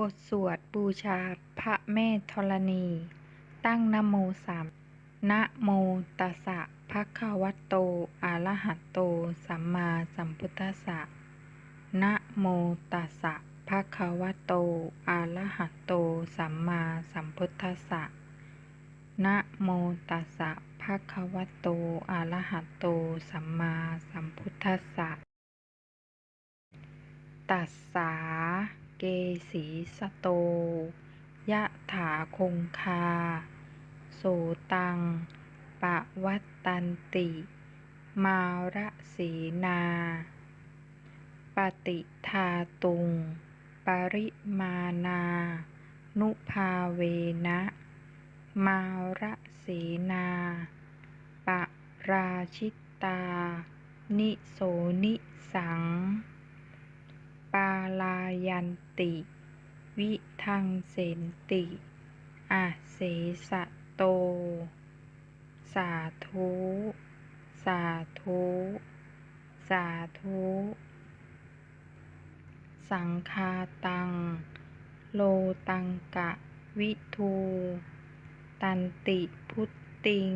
บทสวดบูชาพระแม่ธรณี ตั้งนโมสามนะโมตัสสะภะคะวะโตอะระหะโต สัมมาสัมพุทธัสสะนะโมตัสสะภะคะวะโตอะระหะโต สัมมาสัมพุทธัสสะนะโมตัสสะภะคะวะโตอะระหะโต สัมมาสัมพุทธัสสะตัสสา เกสีสโต ยะถาคงคา โสตัง ปะวัตตันติ มาระสีนา ปฏิทาตุง ปริมานา นุภาเวนะ มาระสีนา ปะราชิตา นิโสนิสังาลายันติ วิทังเสนติอาเสสะโต สาธุ สาธุ สาธุ สังคาตัง โลตังกะวิทู ตันติพุตติง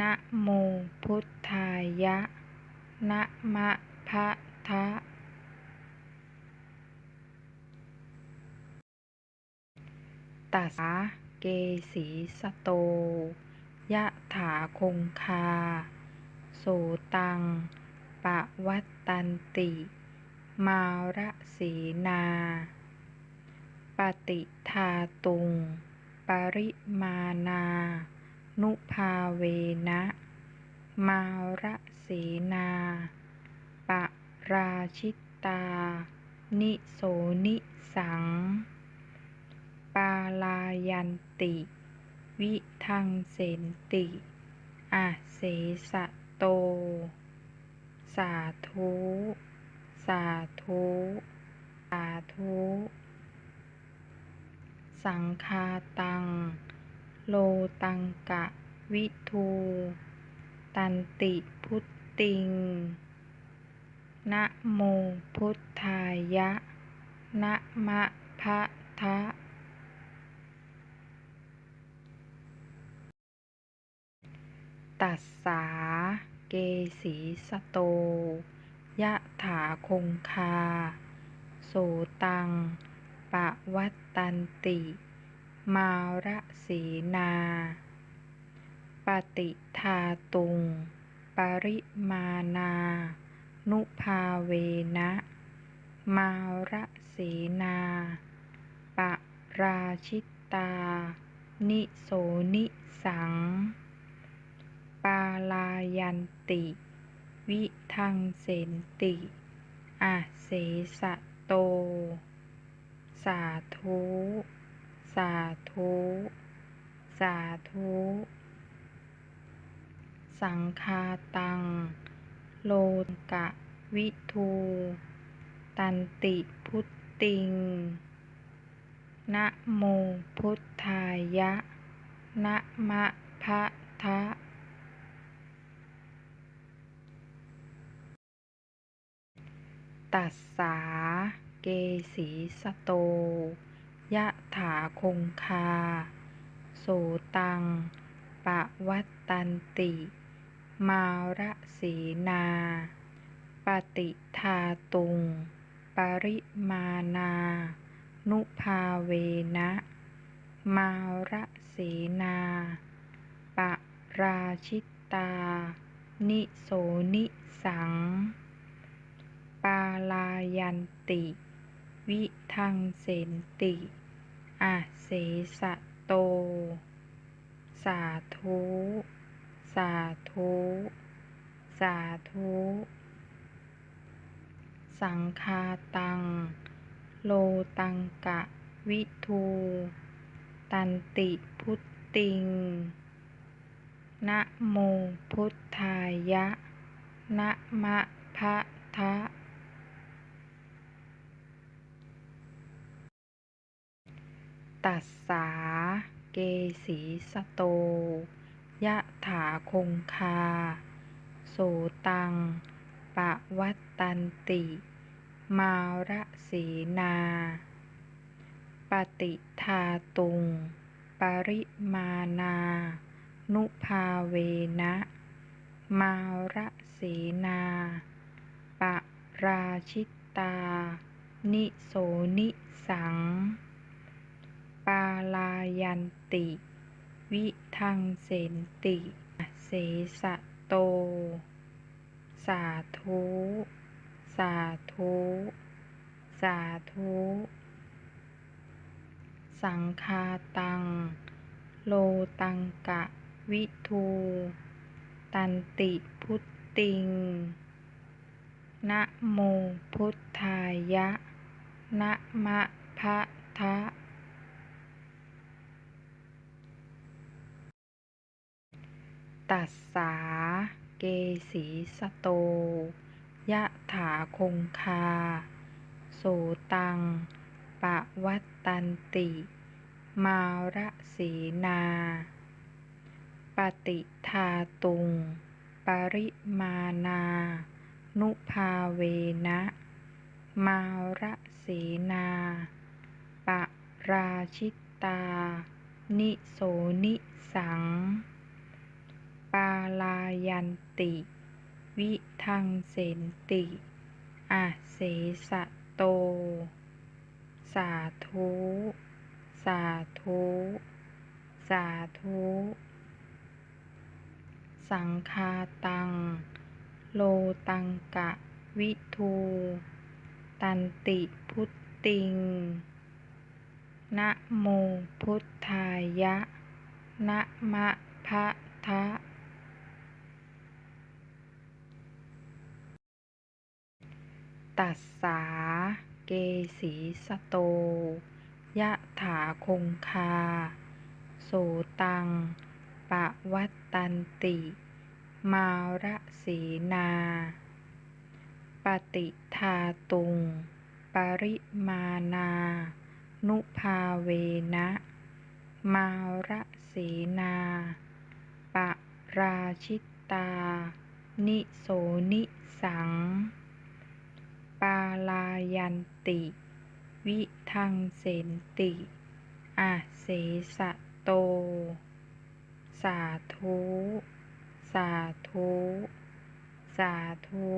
นะโมพุทธายะ นะมะพะทะ ตัสสาเกสีสโต ยะถาคงคา โสตัง ปะวัตตันติ มาระสีนา ปฏิทาตุง ปริมานา นุภาเวนะ มาระสีนา ปะราชิตา นิโสนิสังาลายันติ วิทังเสนติอาเสสะโต สาธุ สาธุ สาธุ สังคาตัง โลตังกะวิทู ตันติพุตติง นะโมพุทธายะ นะมะพะทะ ตัสสา เกสีสโต ยะถาคงคา โสตัง ปะวัตตันติ มาระสีนา ปฏิทาตุง ปริมานา นุภาเวนะ มาระสีนา ปะราชิตา นิโสนิสัง ยันติ วิทังเสนติอาเสสะโต สาธุ สาธุ สาธุ สังคาตัง โลกะวิทู ตันติพุตติง นะโมพุทธายะ นะมะพะทะ ตัสสา เกสีสโต ยะถาคงคา โสตัง ปะวัตตันติ มาระสีนา ปฏิทาตุง ปริมานา นุภาเวนะ มาระสีนา ปะราชิตา นิโสนิสัง ลายันติ วิทังเสนติอาเสสะโต สาธุ สาธุ สาธุ สังคาตัง โลตังกะวิทู ตันติพุตติง นะโมพุทธายะ นะมะพะทะ ตัสสา เกสีสโต ยะถาคงคา โสตัง ปะวัตตันติ มาระสีนา ปฏิทาตุง ปริมานา นุภาเวนะ มาระเสนา ปะราชิตา นิโสนิสัง ปาลายันติ วิทังเสนติ เสสะโต สาธุ สาธุ สาธุ สังคาตัง โลตังกะวิทู ตันติพุตติง นะโมพุทธายะ นะมะพะทะ ตัสสา เกสีสโต ยะถาคงคา โสตัง ปะวัตตันติ มาระสีนา ปฏิทาตุง ปริมานา นุภาเวนะ มาระสีนา ปะราชิตา นิโสนิสัง ลายันติ วิทังเสนติอาเสสะโต สาธุ สาธุ สาธุ สังคาตัง โลตังกะวิทู ตันติพุตติง นะโมพุทธายะ นะมะพะทะ ตัสสา เกสีสโต ยะถาคงคา โสตัง ปะวัตตันติ มาระสีนา ปฏิทาตุง ปริมานา นุภาเวนะ มาระสีนา ปะราชิตตานิโสนิสัง ปาลายันติ วิทังเสนติอาเสสะโต สาธุ สาธุ สาธุ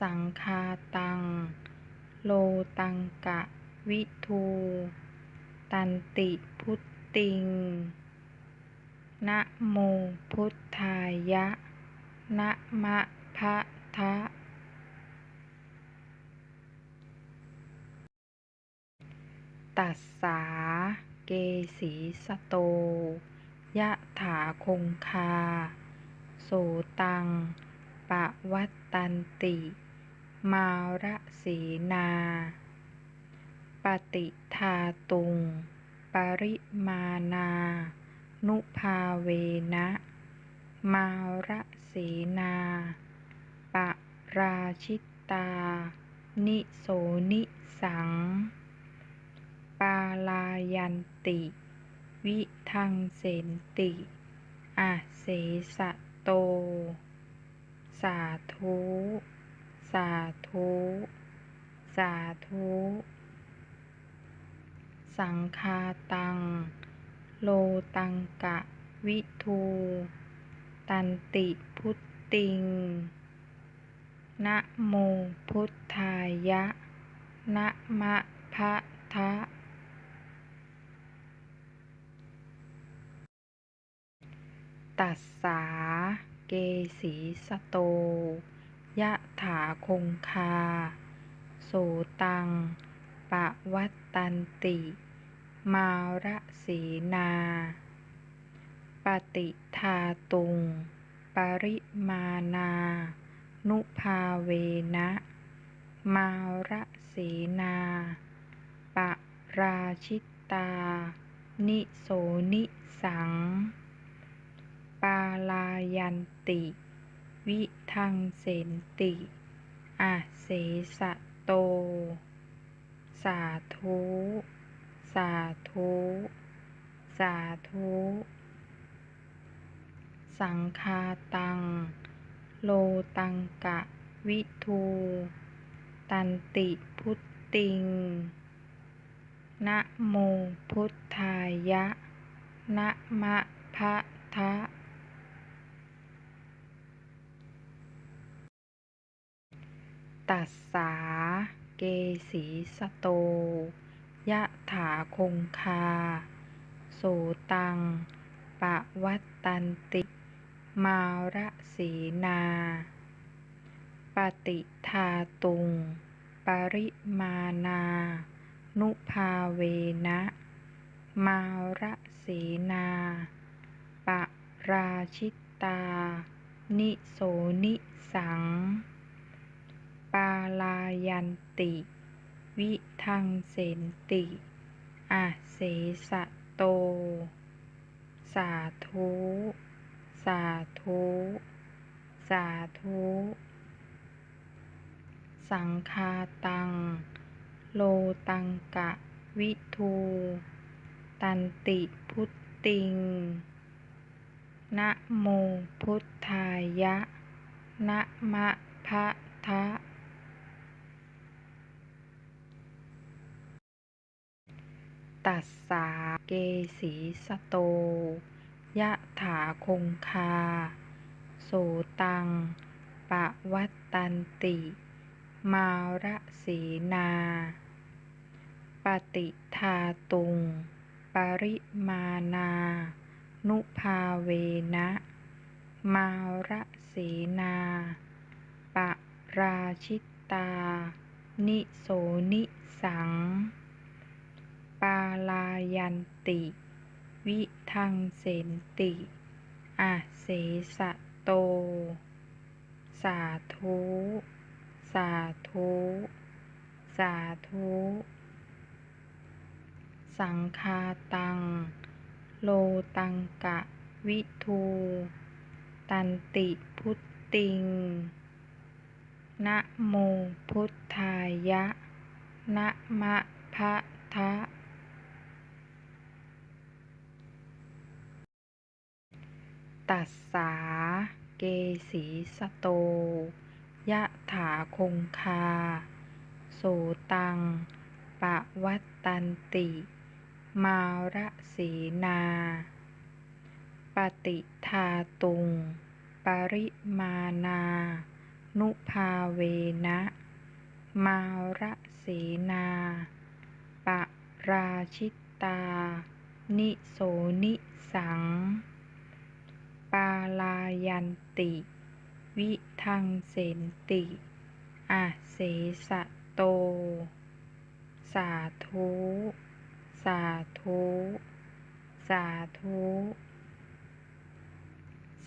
สังคาตัง โลตังกะวิทู ตันติพุตติง นะโมพุทธายะ นะมะพะทะ ตัสสา เกสีสโต ยะถาคงคา โสตัง ปะวัตตันติ มาระสีนา ปฏิทาตุง ปริมานา นุภาเวนะ มาระสีนา ปะราชิตตานิโสนิสัง ปาลายันติ วิทังเสนติอาเสสะโต สาธุ สาธุ สาธุ สังคาตัง โลตังกะวิทู ตันติพุตติง นะโมพุทธายะ นะมะพะทะ ตัสสา เกสีสโต ยะถาคงคา โสตัง ปะวัตตันติ มาระสีนา ปฏิทาตุง ปริมานา นุภาเวนะ มาระสีนา ปะราชิตา นิโสนิสัง ลายันติ วิทังเสนติอาเสสะโต สาธุ สาธุ สาธุ สังคาตัง โลตังกะวิทู ตันติพุตติง นะโมพุทธายะ นะมะพะทะ ตัสสา เกสีสโต ยะถาคงคา โสตัง ปะวัตตันติ มาระสีนา ปฏิทาตุง ปริมานา นุภาเวนะ มาระสีนา ปะราชิตตานิโสนิสัง ปาลายันติ วิทังเสนติอาเสสะโต สาธุ สาธุ สาธุ สังคาตัง โลตังกะวิทู ตันติพุตติง นะโมพุทธายะ นะมะพะทะ ตัสสาเกสีสโต ยะถาคงคา โสตัง ปะวัตตันติ มาระสีนา ปฏิทาตุง ปริมานา นุภาเวนะ มาระสีนา ปะราชิตา นิโสนิสัง ลายันติ วิทังเสนติอาเสสะโต สาธุ สาธุ สาธุ สังคาตัง โลตังกะวิทู ตันติพุตติง นะโมพุทธายะ นะมะพะทะ ตัสสา เกสีสโต ยะถาคงคา โสตัง ปะวัตตันติ มาระสีนา ปฏิทาตุง ปริมานา นุภาเวนะ มาระสีนา ปะราชิตตานิโสนิสัง ปาลายันติ วิทังเสนติอาเสสะโต สาธุ สาธุ สาธุ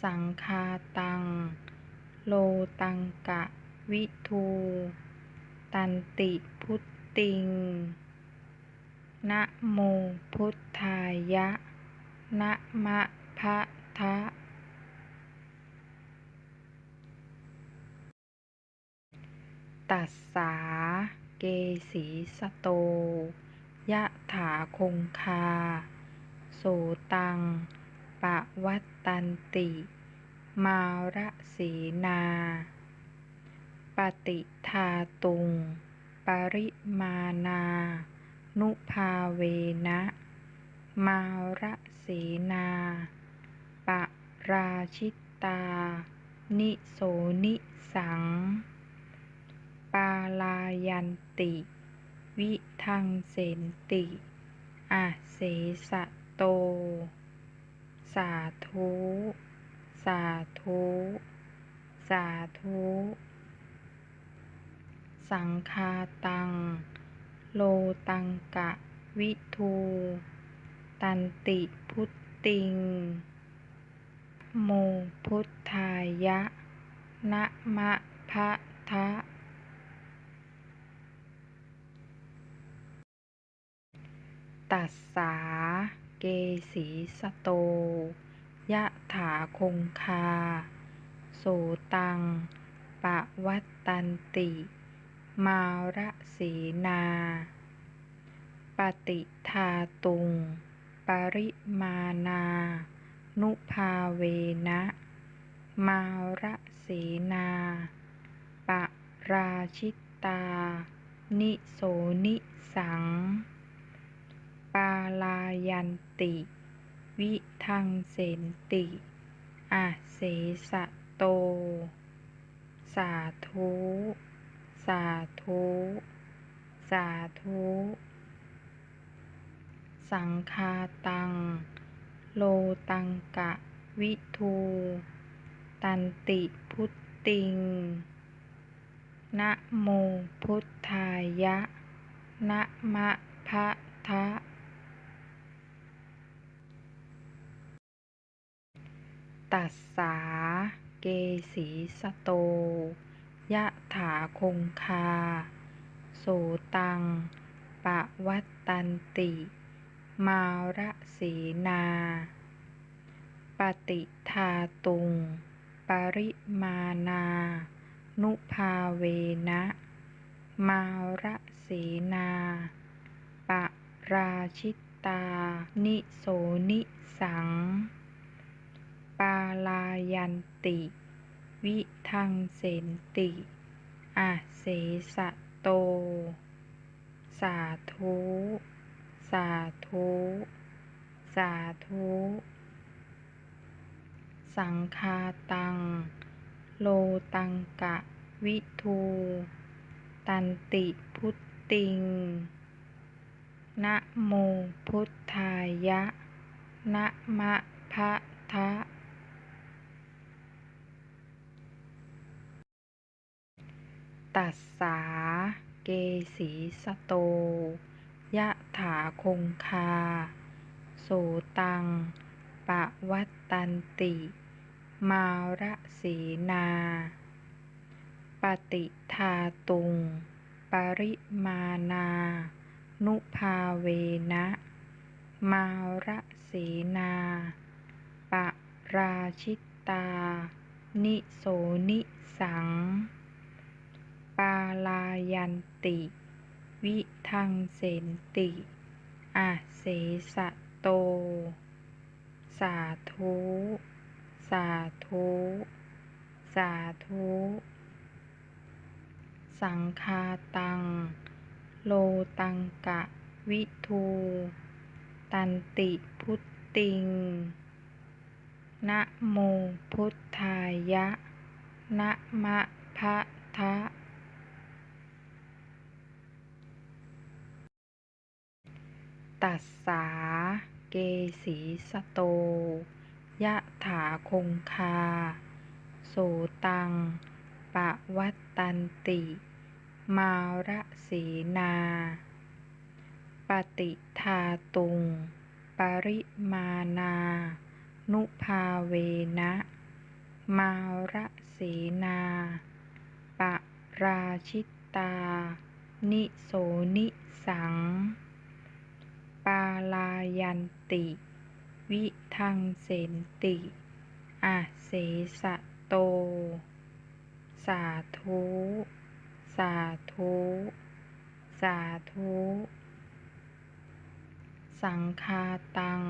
สังคาตัง โลตังกะวิทู ตันติพุตติง นะโมพุทธายะ นะมะพะทะ ตัสสา เกสีสโต ยะถาคงคา โสตัง ปะวัตตันติ มาระสีนา ปฏิทาตุง ปริมานา นุภาเวนะ มาระสีนา ปะราชิตตานิโสนิสัง ปาลายันติ วิทังเสนติอาเสสะโต สาธุ สาธุ สาธุ สังคาตัง โลตังกะวิทู ตันติพุตติง โมพุทธายะนะมะพะทะ ตัสสา เกสีสโต ยะถาคงคา โสตัง ปะวัตตันติ มาระสีนา ปฏิทาตุง ปริมานา นุภาเวนะ มาระสีนา ปะราชิตตานิโสนิสัง ลายันติ วิทังเสนติอาเสสะโต สาธุ สาธุ สาธุ สังคาตัง โลตังกะวิทู ตันติพุตติง นะโมพุทธายะ นะมะพะทะ ตัสสา เกสีสโต ยะถาคงคา โสตัง ปะวัตตันติ มาระสีนา ปฏิทาตุง ปริมานา นุภาเวนะ มาระสีนา ปะราชิตตานิโสนิสัง ปาลายันติ วิทังเสนติอาเสสะโต สาธุ สาธุ สาธุ สังคาตัง โลตังกะวิทู ตันติพุตติง นะโมพุทธายะ นะมะพะทะ ตัสสา เกสีสโต ยะถาคงคา โสตัง ปะวัตตันติ มาระสีนา ปฏิทาตุง ปริมานา นุภาเวนะ มาระสีนา ปะราชิตา นิโสนิสัง ลายันติ วิทังเสนติอาเสสะโต สาธุ สาธุ สาธุ สังคาตัง โลตังกะวิทู ตันติพุตติง นะโมพุทธายะ นะมะพะทะ ตัสสา เกสีสโต ยะถาคงคา โสตัง ปะวัตตันติ มาระสีนา ปฏิทาตุง ปริมานา นุภาเวนะ มาระสีนา ปะราชิตา นิโสนิสัง ลายันติ วิทังเสนติอาเสสะโต สาธุ สาธุ สาธุ สังคาตัง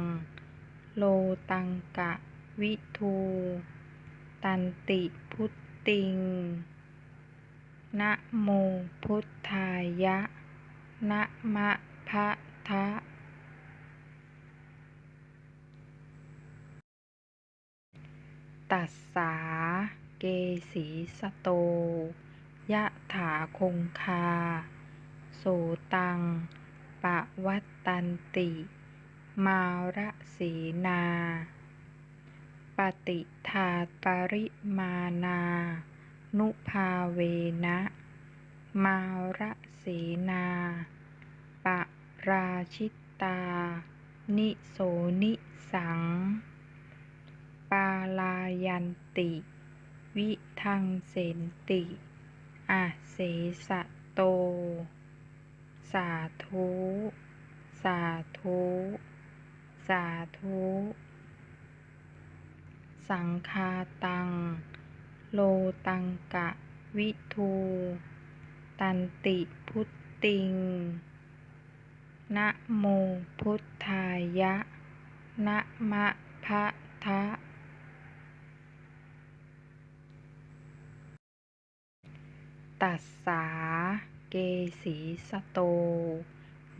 โลตังกะวิทู ตันติพุตติง นะโมพุทธายะ นะมะพะทะ ตัสสา เกสีสโต ยะถาคงคา โสตัง ปะวัตตันติ มาระสีนา ปฏิทาปริมานา นุภาเวนะ มาระสีนา ปะราชิตตานิโสนิสัง ปาลายันติ วิทังเสนติอาเสสะโต สาธุ สาธุ สาธุ สังคาตัง โลตังกะวิทู ตันติพุตติง นะโมพุทธายะ นะมะพะทะ ตัสสา เกสีสโต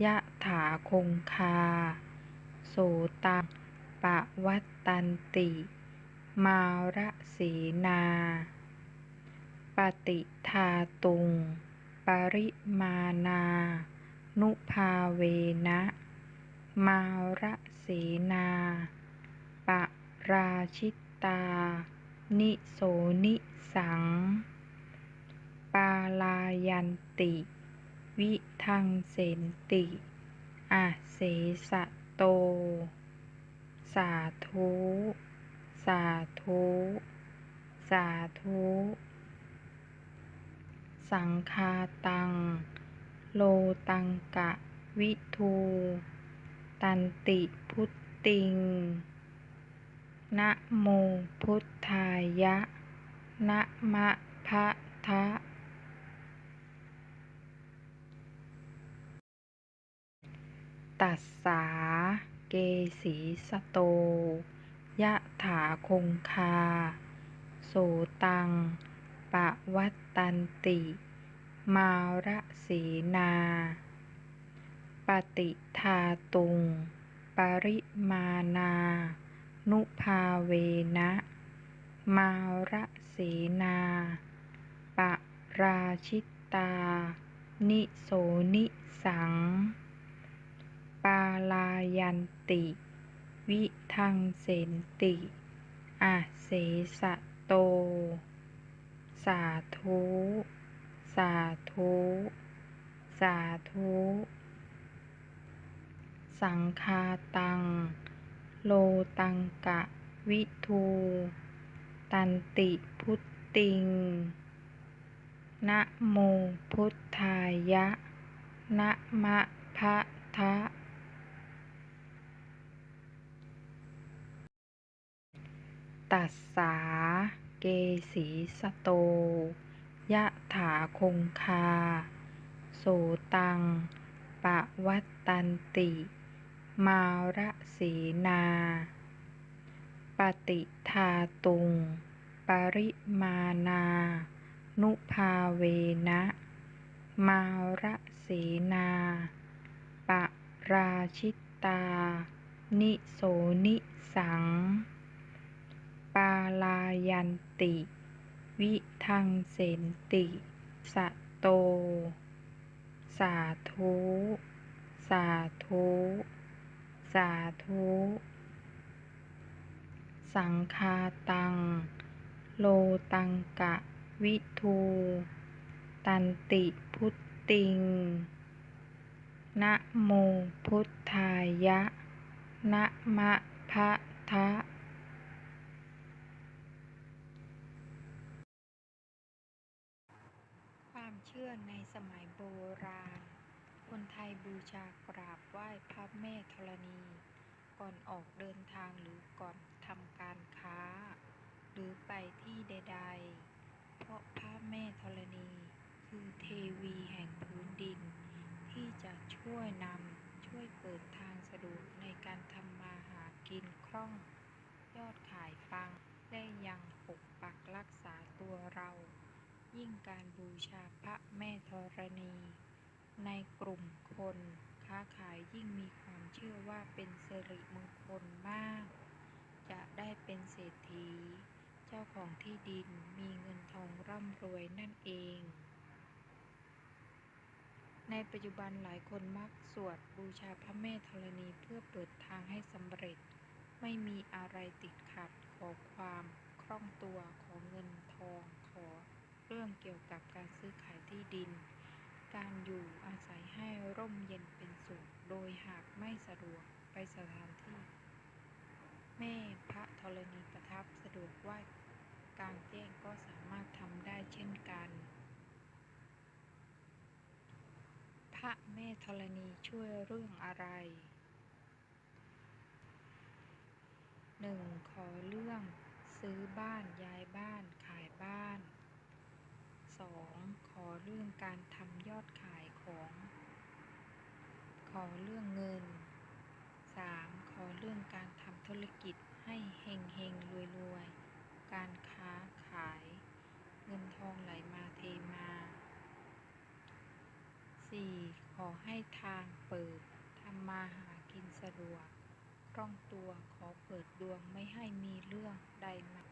ยะถาคงคา โสตังปะวัตตันติ มาระสีนา ปฏิทาตุง ปริมานา นุภาเวนะ มาระสีนา ปะราชิตตานิโสนิสัง ปาลายันติ วิทังเสนติอาเสสะโต สาธุ สาธุ สาธุ สังคาตัง โลตังกะวิทู ตันติพุตติง นะโมพุทธายะ นะมะพะทะ ตัสสา เกสีสโต ยะถาคงคา โสตัง ปะวัตตันติ มาระสีนา ปฏิทาตุง ปริมานา นุภาเวนะ มาระสีนา ปะราชิตา นิโสนิสัง ลายันติ วิทังเสนติอาเสสะโต สาธุ สาธุ สาธุ สังคาตัง โลตังกะวิทู ตันติพุตติง นะโมพุทธายะ นะมะพะทะ ตัสสา เกสีสโต ยะถาคงคา โสตัง ปะวัตตันติ มาระสีนา ปฏิทาตุง ปริมานา นุภาเวนะ มาระสีนา ปะราชิตตานิโสนิสัง ปาลายันติ วิทังเสนติ สะโต สาธุ สาธุ สาธุ สังคาตัง โลตังกะ วิทู ตันติพุตติง นะโมพุทธายะ นะมะพะทะ ความเชื่อในสมัยโบ ราณ คนไทยบูชากราบไหว้พระแม่ธรณี ก่อนออกเดินทางหรือก่อนทำการค้า หรือไปที่ใด ๆ เพราะพระแม่ธรณี คือเทวีแห่งพื้นดิน ที่จะช่วยนำช่วยเปิดทางสะดวกในการทำมาหากินคล่อง ยอดขายปัง และยังปกปักรักษาตัวเรา ยิ่งการบูชาพระแม่ธรณี ในกลุ่มคนค้าขายยิ่งมีความเชื่อว่าเป็นสิริมงคลมาก จะได้เป็นเศรษฐี เจ้าของที่ดินมีเงินทองร่ำรวยนั่นเอง ในปัจจุบันหลายคนมักสวดบูชาพระแม่ธรณีเพื่อเปิดทางให้สำเร็จ ไม่มีอะไรติดขัดขอความคล่องตัวของเงินทอง เรื่องเกี่ยวกับการซื้อขายที่ดิน การอยู่อาศัยให้ร่มเย็นเป็นสุข โดยหากไม่สะดวกไปสถานที่ แม่พระธรณีประทับสะดวกว่ากลางแจ้งก็สามารถทำได้เช่นกัน พระแม่ธรณีช่วยเรื่องอะไรหนึ่งขอเรื่องซื้อบ้านย้ายบ้านขายบ้าน 2. ขอเรื่องการทำยอดขายของ ขอเรื่องเงิน 3. ขอเรื่องการทำธุรกิจให้เฮงเฮงรวยรวยการค้าขาย เงินทองไหลมาเทมา 4. ขอให้ทางเปิดทำมาหากินสะดวกคล่องตัวขอเปิดดวงไม่ให้มีเรื่องใดมา